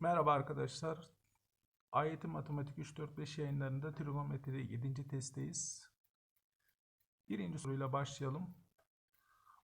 Merhaba arkadaşlar. AYT Matematik 3-4-5 yayınlarında trigonometride 7. testteyiz. Birinci soruyla başlayalım.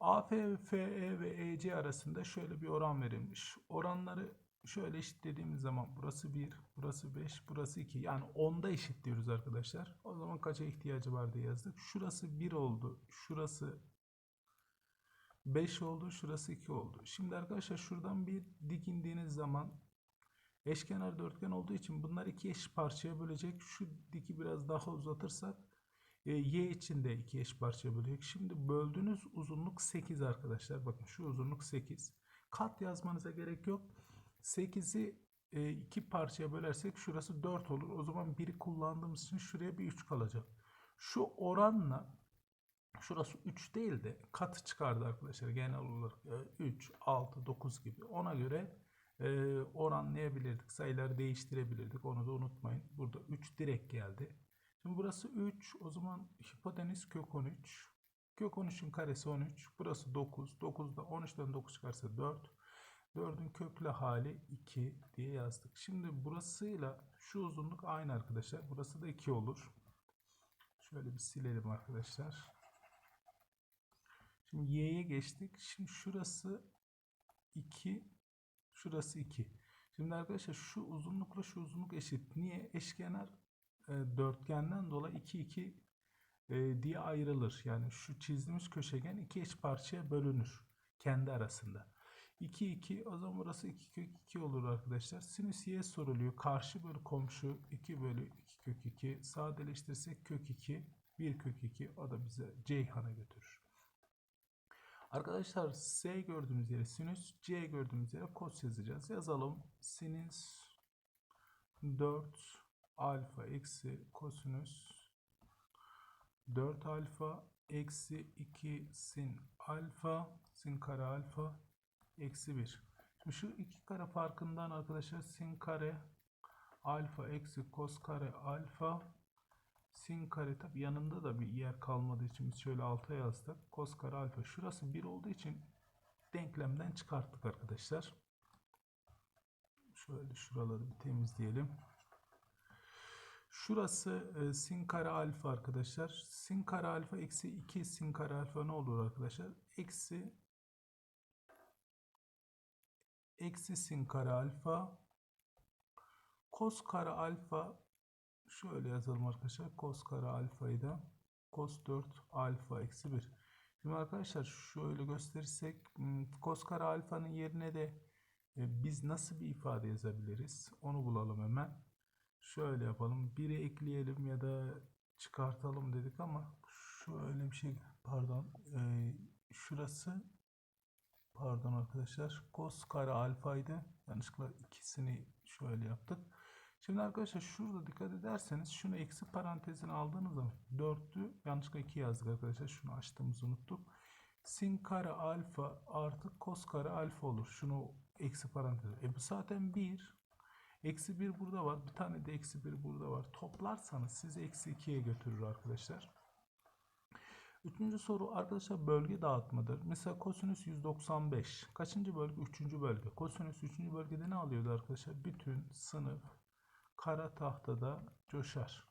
AF, FE ve EC arasında şöyle bir oran verilmiş. Oranları şöyle eşitlediğimiz zaman burası 1, burası 5, burası 2. Yani 10'da eşitliyoruz arkadaşlar. O zaman kaça ihtiyacı var diye yazdık. Şurası 1 oldu. Şurası 5 oldu. Şurası 2 oldu. Şimdi arkadaşlar şuradan bir dik indiğiniz zaman eşkenar dörtgen olduğu için bunlar iki eş parçaya bölecek. Şu diki biraz daha uzatırsak e, y için de iki eş parçaya bölecek. Şimdi böldüğünüz uzunluk 8 arkadaşlar. Bakın şu uzunluk 8. Kat yazmanıza gerek yok. 8'i e, iki parçaya bölersek şurası 4 olur. O zaman 1'i kullandığımız için şuraya bir 3 kalacak. Şu oranla Şurası 3 değil de katı çıkardı arkadaşlar genel olarak e, 3, 6, 9 gibi. Ona göre e, oranlayabilirdik. Sayıları değiştirebilirdik. Onu da unutmayın. Burada 3 direkt geldi. Şimdi burası 3. O zaman hipotenüs kök 13. Kök 13'ün karesi 13. Burası 9. 9'da 13'ten 9 çıkarsa 4. 4'ün köklü hali 2 diye yazdık. Şimdi burasıyla şu uzunluk aynı arkadaşlar. Burası da 2 olur. Şöyle bir silelim arkadaşlar. Şimdi y'ye geçtik. Şimdi şurası 2, şurası 2. Şimdi arkadaşlar şu uzunlukla şu uzunluk eşit. Niye? Eşkenar e, dörtgenden dolayı 2 2 e, diye ayrılır. Yani şu çizdiğimiz köşegen iki eş parçaya bölünür kendi arasında. 2 2 o zaman burası 2 kök 2 olur arkadaşlar. Sinüs y soruluyor. Karşı bölü komşu 2 bölü 2 kök 2. Sadeleştirirsek kök 2 1 kök 2 o da bize Ceyhan'a götürür. Arkadaşlar S gördüğümüz yere sinüs, C gördüğümüz yere kos yazacağız. Yazalım. Sinüs 4 alfa eksi kosinüs 4 alfa eksi 2 sin alfa sin kare alfa eksi 1. Şimdi şu iki kare farkından arkadaşlar sin kare alfa eksi kos kare alfa sin kare tabi yanında da bir yer kalmadığı için biz şöyle alta yazdık. Kos kare alfa. Şurası 1 olduğu için denklemden çıkarttık arkadaşlar. Şöyle şuraları bir temizleyelim. Şurası e, sin kare alfa arkadaşlar. Sin kare alfa eksi 2 sin kare alfa ne olur arkadaşlar? Eksi eksi sin kare alfa kos kare alfa şöyle yazalım arkadaşlar. Kos kare alfayı da kos 4 alfa eksi 1. Şimdi arkadaşlar şöyle gösterirsek kos kare alfanın yerine de e, biz nasıl bir ifade yazabiliriz? Onu bulalım hemen. Şöyle yapalım. 1'i ekleyelim ya da çıkartalım dedik ama şöyle bir şey pardon e, şurası pardon arkadaşlar kos kare alfaydı. Yanlışlıkla ikisini şöyle yaptık. Şimdi arkadaşlar şurada dikkat ederseniz şunu eksi parantezine aldığınız zaman 4'lü yanlışlıkla 2 yazdık arkadaşlar. Şunu açtığımızı unuttuk. Sin kare alfa artı kos kare alfa olur. Şunu eksi parantez. E bu zaten 1. Eksi 1 burada var. Bir tane de eksi 1 burada var. Toplarsanız sizi eksi 2'ye götürür arkadaşlar. Üçüncü soru arkadaşlar bölge dağıtmadır. Mesela kosinüs 195. Kaçıncı bölge? Üçüncü bölge. Kosinüs üçüncü bölgede ne alıyordu arkadaşlar? Bütün sınıf kara tahtada coşar.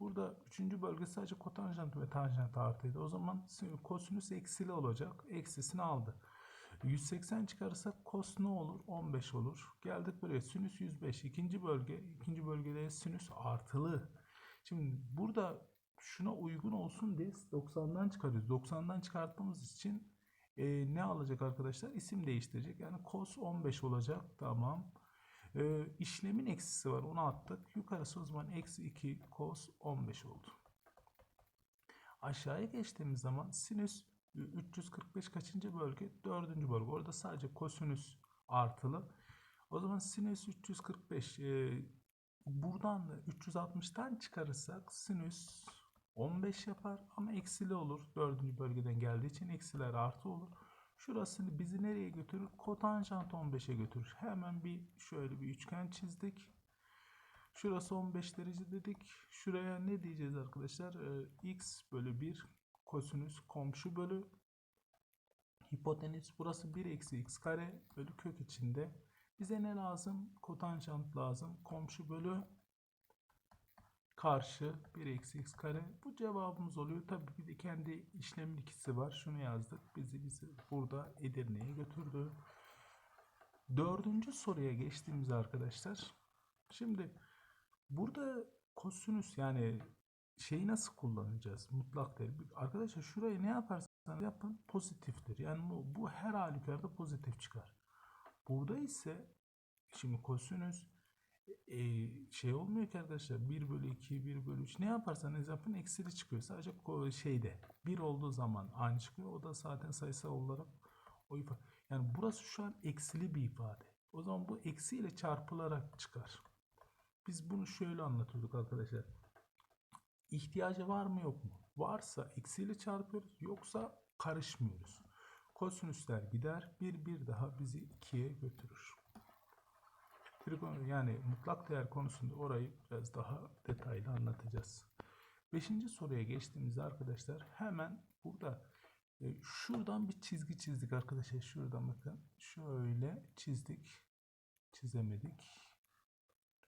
Burada üçüncü bölge sadece kotanjant ve tanjant artıydı. O zaman kosinüs eksili olacak. Eksisini aldı. 180 çıkarırsak kos ne olur? 15 olur. Geldik buraya. Sinüs 105. ikinci bölge. ikinci bölgede sinüs artılı. Şimdi burada şuna uygun olsun diye 90'dan çıkarıyoruz. 90'dan çıkarttığımız için e, ne alacak arkadaşlar? İsim değiştirecek. Yani cos 15 olacak. Tamam. E, işlemin eksisi var. Onu attık. Yukarısı o zaman eksi 2 cos 15 oldu. Aşağıya geçtiğimiz zaman sinüs 345 kaçıncı bölge? Dördüncü bölge. Orada sadece kosinüs artılı. O zaman sinüs 345 e, buradan da 360'tan çıkarırsak sinüs 15 yapar ama eksili olur. Dördüncü bölgeden geldiği için eksiler artı olur. Şurasını bizi nereye götürür? Kotanjant 15'e götürür. Hemen bir şöyle bir üçgen çizdik. Şurası 15 derece dedik. Şuraya ne diyeceğiz arkadaşlar? Ee, x bölü 1 kosinüs komşu bölü hipotenüs. Burası 1 eksi x kare bölü kök içinde. Bize ne lazım? Kotanjant lazım. Komşu bölü karşı 1 eksi x kare. Bu cevabımız oluyor. Tabii bir de kendi işlemin ikisi var. Şunu yazdık. Bizi bizi burada Edirne'ye götürdü. Dördüncü soruya geçtiğimizde arkadaşlar. Şimdi burada kosinüs yani şeyi nasıl kullanacağız? Mutlak değer. Arkadaşlar şurayı ne yaparsanız yapın pozitiftir. Yani bu, bu her halükarda pozitif çıkar. Burada ise şimdi kosinüs e, şey olmuyor ki arkadaşlar 1 bölü 2 1 bölü 3 ne yaparsanız yapın eksili çıkıyor. Sadece şeyde 1 olduğu zaman aynı çıkıyor. O da zaten sayısal olarak o ifade. Yani burası şu an eksili bir ifade. O zaman bu eksiyle çarpılarak çıkar. Biz bunu şöyle anlatıyorduk arkadaşlar. İhtiyacı var mı yok mu? Varsa eksiyle çarpıyoruz. Yoksa karışmıyoruz. Kosinüsler gider. Bir bir daha bizi ikiye götürür. Trigonometri yani mutlak değer konusunda orayı biraz daha detaylı anlatacağız. Beşinci soruya geçtiğimizde arkadaşlar hemen burada e, şuradan bir çizgi çizdik arkadaşlar. Şuradan bakın. Şöyle çizdik. Çizemedik.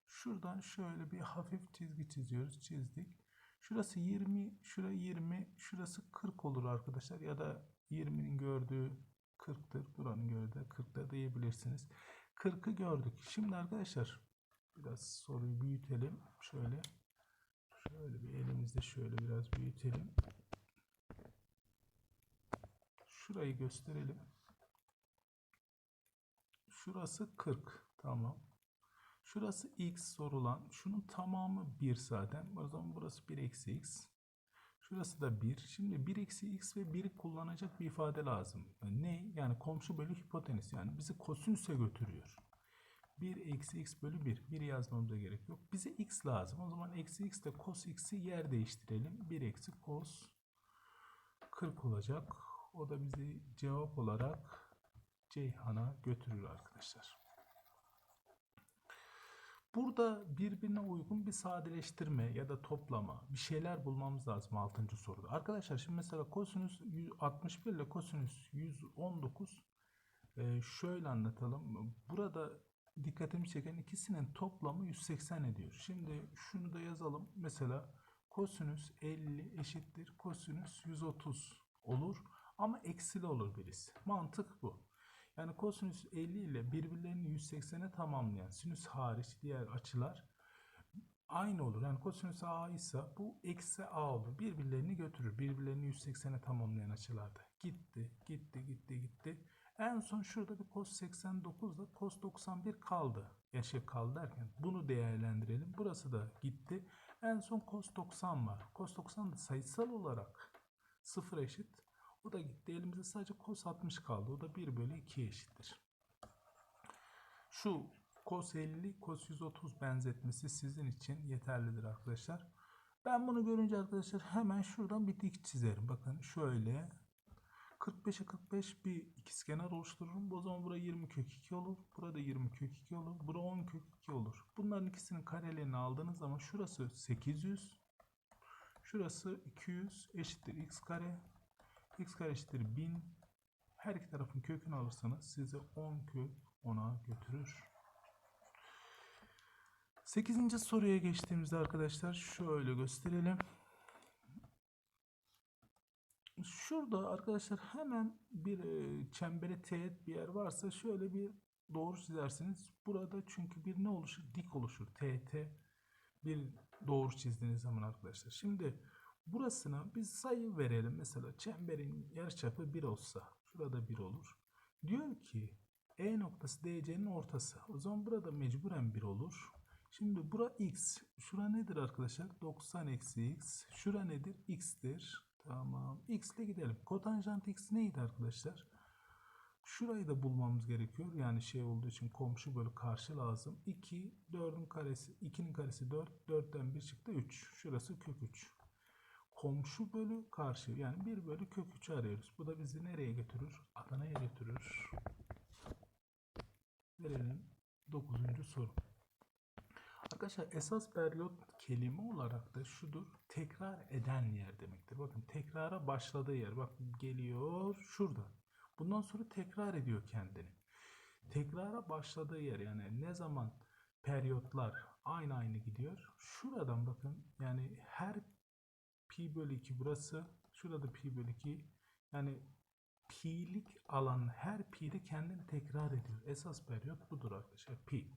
Şuradan şöyle bir hafif çizgi çiziyoruz. Çizdik. Şurası 20, şura 20, şurası 40 olur arkadaşlar. Ya da 20'nin gördüğü 40'tır. Buranın gördüğü 40'tır diyebilirsiniz. 40'ı gördük. Şimdi arkadaşlar biraz soruyu büyütelim. Şöyle şöyle bir elimizde şöyle biraz büyütelim. Şurayı gösterelim. Şurası 40. Tamam. Şurası x sorulan. Şunun tamamı 1 zaten. O zaman burası 1 eksi x. Şurası da 1. Şimdi 1 eksi x ve 1'i kullanacak bir ifade lazım. Ne? Yani komşu bölü hipotenüs. Yani bizi kosinüse götürüyor. 1 eksi x bölü 1. 1 yazmamıza gerek yok. Bize x lazım. O zaman eksi x de cos x'i yer değiştirelim. 1 eksi cos 40 olacak. O da bizi cevap olarak Ceyhan'a götürür arkadaşlar. Burada birbirine uygun bir sadeleştirme ya da toplama bir şeyler bulmamız lazım 6. soruda. Arkadaşlar şimdi mesela kosinüs 61 ile kosinüs 119 e, şöyle anlatalım. Burada dikkatimi çeken ikisinin toplamı 180 ediyor. Şimdi şunu da yazalım. Mesela kosinüs 50 eşittir kosinüs 130 olur ama eksili olur birisi. Mantık bu. Yani kosinüs 50 ile birbirlerini 180'e tamamlayan sinüs hariç diğer açılar aynı olur. Yani kosinüs a ise bu eksi a olur. Birbirlerini götürür. Birbirlerini 180'e tamamlayan açılarda. Gitti, gitti, gitti, gitti. En son şurada bir cos 89 ile cos 91 kaldı. Yaşı kaldı derken bunu değerlendirelim. Burası da gitti. En son cos 90 var. Cos 90 da sayısal olarak sıfır eşit. O da gitti. Elimizde sadece cos 60 kaldı. O da 1 bölü 2 eşittir. Şu cos 50, cos 130 benzetmesi sizin için yeterlidir arkadaşlar. Ben bunu görünce arkadaşlar hemen şuradan bir dik çizerim. Bakın şöyle 45'e 45 bir ikizkenar oluştururum. O zaman buraya 20 kök 2 olur. Burada 20 kök 2 olur. Burada 10 kök 2 olur. Bunların ikisinin karelerini aldığınız zaman şurası 800. Şurası 200 eşittir x kare. X kare eşittir 1000. Her iki tarafın kökünü alırsanız size 10 kök 10'a götürür. 8. soruya geçtiğimizde arkadaşlar şöyle gösterelim. Şurada arkadaşlar hemen bir e, çembere teğet bir yer varsa şöyle bir doğru çizersiniz. Burada çünkü bir ne oluşur? Dik oluşur. TT bir doğru çizdiğiniz zaman arkadaşlar. Şimdi burasına bir sayı verelim. Mesela çemberin yarıçapı 1 olsa şurada 1 olur. Diyor ki E noktası DC'nin ortası. O zaman burada mecburen 1 olur. Şimdi bura x. Şura nedir arkadaşlar? 90 eksi x. Şura nedir? x'tir. Tamam. X ile gidelim. Kotanjant x neydi arkadaşlar? Şurayı da bulmamız gerekiyor. Yani şey olduğu için komşu bölü karşı lazım. 2, 4'ün karesi, 2'nin karesi 4. 4'ten 1 çıktı 3. Şurası kök 3. Komşu bölü karşı yani 1 bölü kök 3'ü arıyoruz. Bu da bizi nereye götürür? Adana'ya götürür. Verelim 9. soru. Arkadaşlar esas periyot kelime olarak da şudur. Tekrar eden yer demektir. Bakın tekrara başladığı yer. Bak geliyor şurada. Bundan sonra tekrar ediyor kendini. tekrara başladığı yer yani ne zaman periyotlar aynı aynı gidiyor. Şuradan bakın yani her pi bölü 2 burası. Şurada pi bölü 2. Yani pi'lik alan her pi'de kendini tekrar ediyor. Esas periyot budur arkadaşlar. Pi.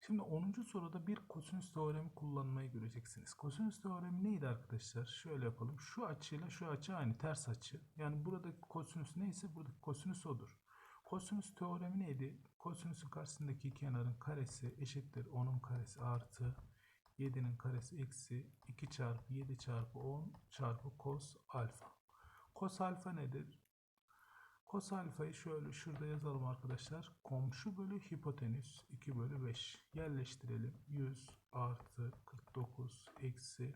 Şimdi 10. soruda bir kosinüs teoremi kullanmayı göreceksiniz. Kosinüs teoremi neydi arkadaşlar? Şöyle yapalım. Şu açıyla şu açı aynı ters açı. Yani buradaki kosinüs neyse buradaki kosinüs odur. Kosinüs teoremi neydi? Kosinüsün karşısındaki kenarın karesi eşittir 10'un karesi artı 7'nin karesi eksi 2 çarpı 7 çarpı 10 çarpı cos alfa. Cos alfa nedir? Cos alfayı şöyle şurada yazalım arkadaşlar. Komşu bölü hipotenüs 2 bölü 5. Yerleştirelim. 100 artı 49 eksi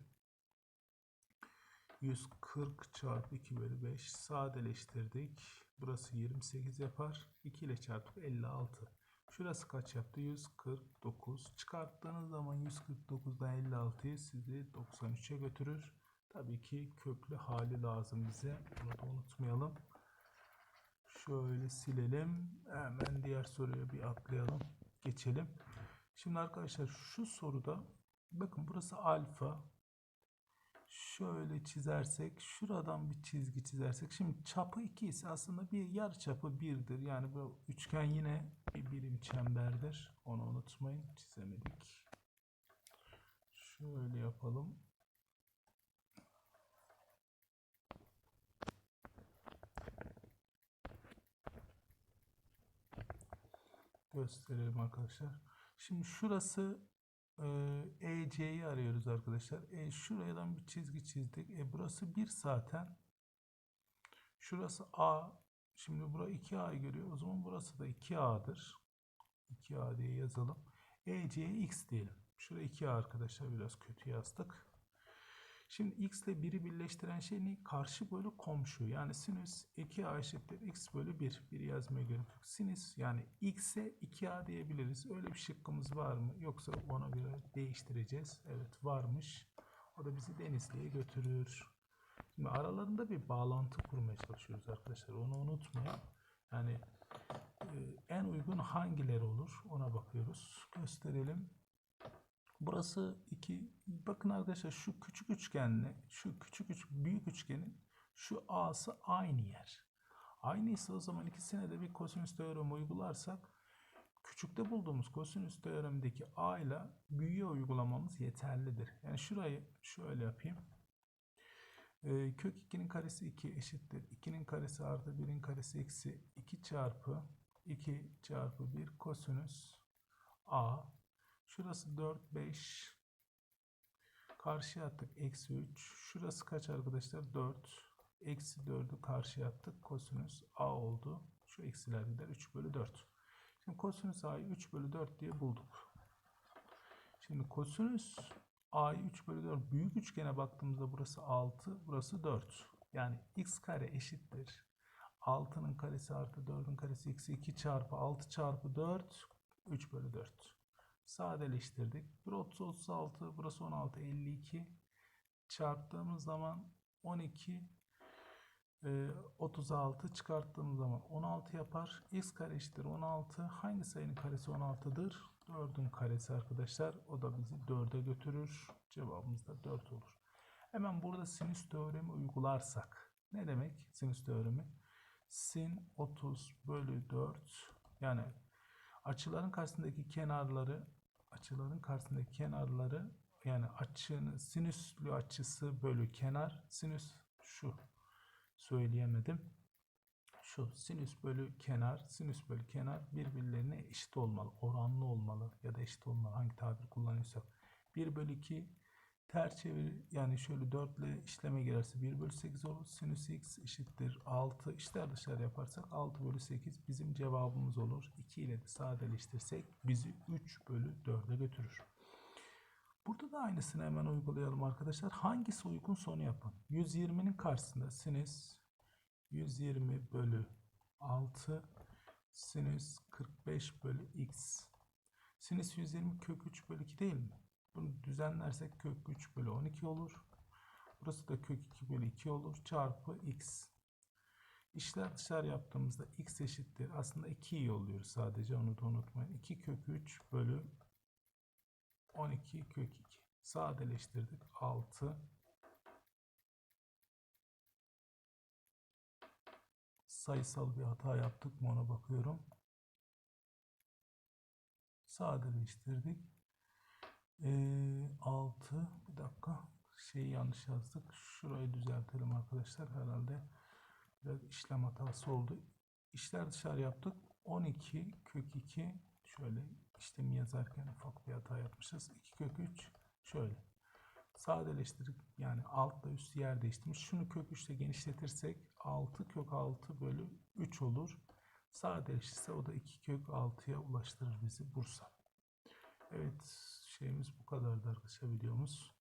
140 çarpı 2 bölü 5 sadeleştirdik. Burası 28 yapar. 2 ile çarptık 56. Şurası kaç yaptı? 149. Çıkarttığınız zaman 149'dan 56'yı sizi 93'e götürür. Tabii ki köklü hali lazım bize. Bunu da unutmayalım. Şöyle silelim. Hemen diğer soruya bir atlayalım. Geçelim. Şimdi arkadaşlar şu soruda bakın burası alfa. Şöyle çizersek şuradan bir çizgi çizersek şimdi çapı 2 ise aslında bir yarı çapı 1'dir. Yani bu üçgen yine bir birim çemberdir. Onu unutmayın. Çizemedik. Şöyle yapalım. gösterelim arkadaşlar. Şimdi şurası EC'yi arıyoruz arkadaşlar. E, şuradan bir çizgi çizdik. E, burası 1 zaten. Şurası A. Şimdi bura 2A'yı görüyor. O zaman burası da 2A'dır. 2A diye yazalım. EC'ye X diyelim. Şurada 2A arkadaşlar biraz kötü yazdık. Şimdi x ile 1'i birleştiren şey ne? Karşı bölü komşu. Yani sinüs 2a eşittir x bölü 1. 1 yazmaya yok. Sinüs yani x'e 2a diyebiliriz. Öyle bir şıkkımız var mı? Yoksa ona göre değiştireceğiz. Evet varmış. O da bizi Denizli'ye götürür. Şimdi aralarında bir bağlantı kurmaya çalışıyoruz arkadaşlar. Onu unutmayın. Yani e, en uygun hangileri olur ona bakıyoruz. Gösterelim. Burası 2. Bakın arkadaşlar şu küçük üçgenle şu küçük üç büyük üçgenin şu A'sı aynı yer. Aynıysa o zaman ikisine de bir kosinüs teoremi uygularsak küçükte bulduğumuz kosinüs teoremindeki A ile büyüğe uygulamamız yeterlidir. Yani şurayı şöyle yapayım. Ee, kök 2'nin karesi 2 eşittir. 2'nin karesi artı 1'in karesi eksi 2 çarpı 2 çarpı 1 kosinüs A Şurası 4, 5. Karşıya attık. Eksi 3. Şurası kaç arkadaşlar? 4. Eksi 4'ü karşıya attık. Kosinüs A oldu. Şu eksiler gider. 3 bölü 4. Şimdi kosinüs A'yı 3 bölü 4 diye bulduk. Şimdi kosinüs A'yı 3 bölü 4 büyük üçgene baktığımızda burası 6. Burası 4. Yani x kare eşittir. 6'nın karesi artı 4'ün karesi eksi 2 çarpı 6 çarpı 4 3 bölü 4 sadeleştirdik. Burası 36, burası 16, 52 çarptığımız zaman 12 e, 36 çıkarttığımız zaman 16 yapar. X kare eşittir 16. Hangi sayının karesi 16'dır? 4'ün karesi arkadaşlar. O da bizi 4'e götürür. Cevabımız da 4 olur. Hemen burada sinüs teoremi uygularsak. Ne demek sinüs teoremi? Sin 30 bölü 4 yani açıların karşısındaki kenarları açıların karşısındaki kenarları yani açının sinüslü açısı bölü kenar sinüs şu söyleyemedim. Şu sinüs bölü kenar, sinüs bölü kenar birbirlerine eşit olmalı, oranlı olmalı ya da eşit olmalı hangi tabir kullanıyorsak. 1 bölü 2 Ters çevir yani şöyle 4 ile işleme girerse 1 bölü 8 olur. Sinüs x eşittir 6. İşler dışarı yaparsak 6 bölü 8 bizim cevabımız olur. 2 ile de sadeleştirsek bizi 3 bölü 4'e götürür. Burada da aynısını hemen uygulayalım arkadaşlar. Hangisi uygun sonu yapın. 120'nin karşısında sinüs 120 bölü 6 sinüs 45 bölü x. Sinüs 120 kök 3 bölü 2 değil mi? Bunu düzenlersek kök 3 bölü 12 olur. Burası da kök 2 bölü 2 olur. Çarpı x. İşler dışarı yaptığımızda x eşittir. Aslında 2'yi yolluyoruz sadece onu da unutmayın. 2 kök 3 bölü 12 kök 2. Sadeleştirdik. 6 sayısal bir hata yaptık mı ona bakıyorum. Sadeleştirdik. Ee, 6 bir dakika şeyi yanlış yazdık. Şurayı düzeltelim arkadaşlar. Herhalde biraz işlem hatası oldu. İşler dışarı yaptık. 12 kök 2 şöyle işlemi yazarken ufak bir hata yapmışız. 2 kök 3 şöyle. Sadeleştirip yani altla üst yer değiştirmiş. Şunu kök 3 ile genişletirsek 6 kök 6 bölü 3 olur. Sadeleşirse o da 2 kök 6'ya ulaştırır bizi Bursa. Evet şeyimiz bu kadardı arkadaşlar videomuz.